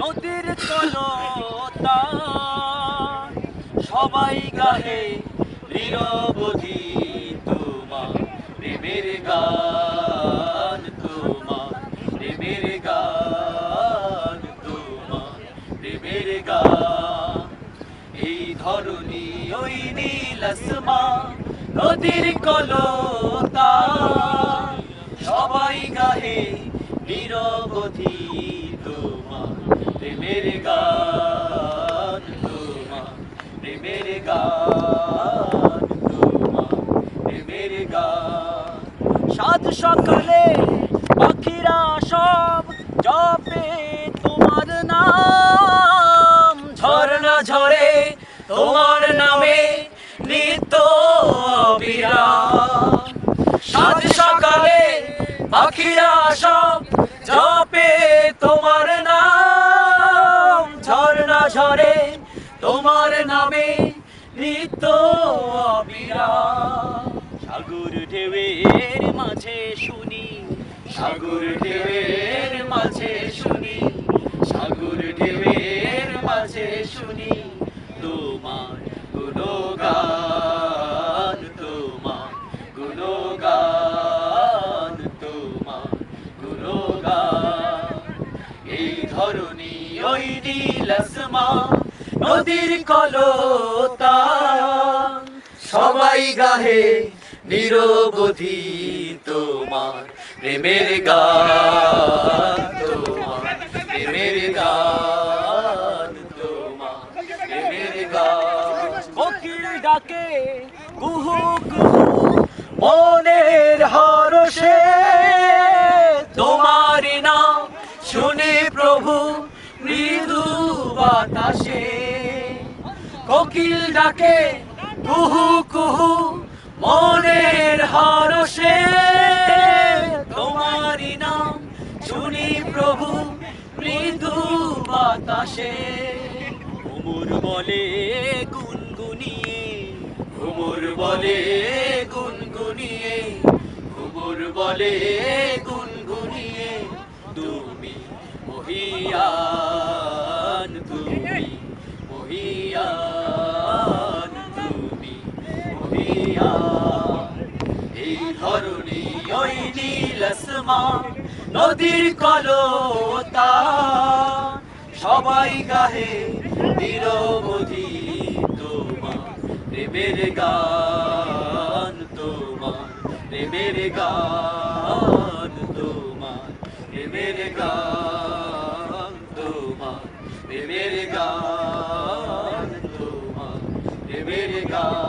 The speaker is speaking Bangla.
নদীর কলতা সবাই গাহে নিরবধি তোমার, প্রেমের গান তোমার, প্রেমের গান তোমার, প্রেমের গান। এই ধরনী ওই নীল আসমান, নদীর কলতা। সবাই গাহে নিরবধি তোমার প্রেমের গান তোমার প্রেমের গান তোমার প্রেমের গান সাত সকালে পাখিরা সব জপে, তোমার নাম ঝরনা ঝরে, তোমার নামে নিত্য অবিরাম। সাত সকালে পাখিরা সব জপে তোমার নাম ঝরনা ঝরে তোমার নামে নিত্য সাগর ঢেউয়ের মাঝে শুনি, সাগর ঢেউয়ের মাঝে শুনি, সাগর ঢেউয়ের মাঝে শুনি, তোমার গুণগান এই ধরনী ওই নীল নদীর কলতা। সবাই গাহে নিরবধি তোমার, প্রেমের গান তোমার, প্রেমের গান তোমার, প্রেমের গান কোকিল ডাকে, কুহু কুহু, মনের হরষে। প্রভু, মৃদু বাতাসে। কোকিল ডাকে, কুহু কুহু, মনের হরষে। তোমারি নাম শুনি প্রভু, মৃদু বাতাসে। ঘুমুর বলে গুনগুনিয়ে। ঘুমুর বলে গুনগুনিয়ে। ঘুমুর বলে গুনগুনিয়ে তুমি, মহিয়ান তুমি মহিয়ান তুমি, মহিয়ান। এই ধরনী ওই নীল নদীর কলতা। সবাই গাহে নিরবধি তোমার প্রেমের গান তোমার প্রেমের গান প্রেমের গান তোমার প্রেমের গান তোমার প্রেমের গান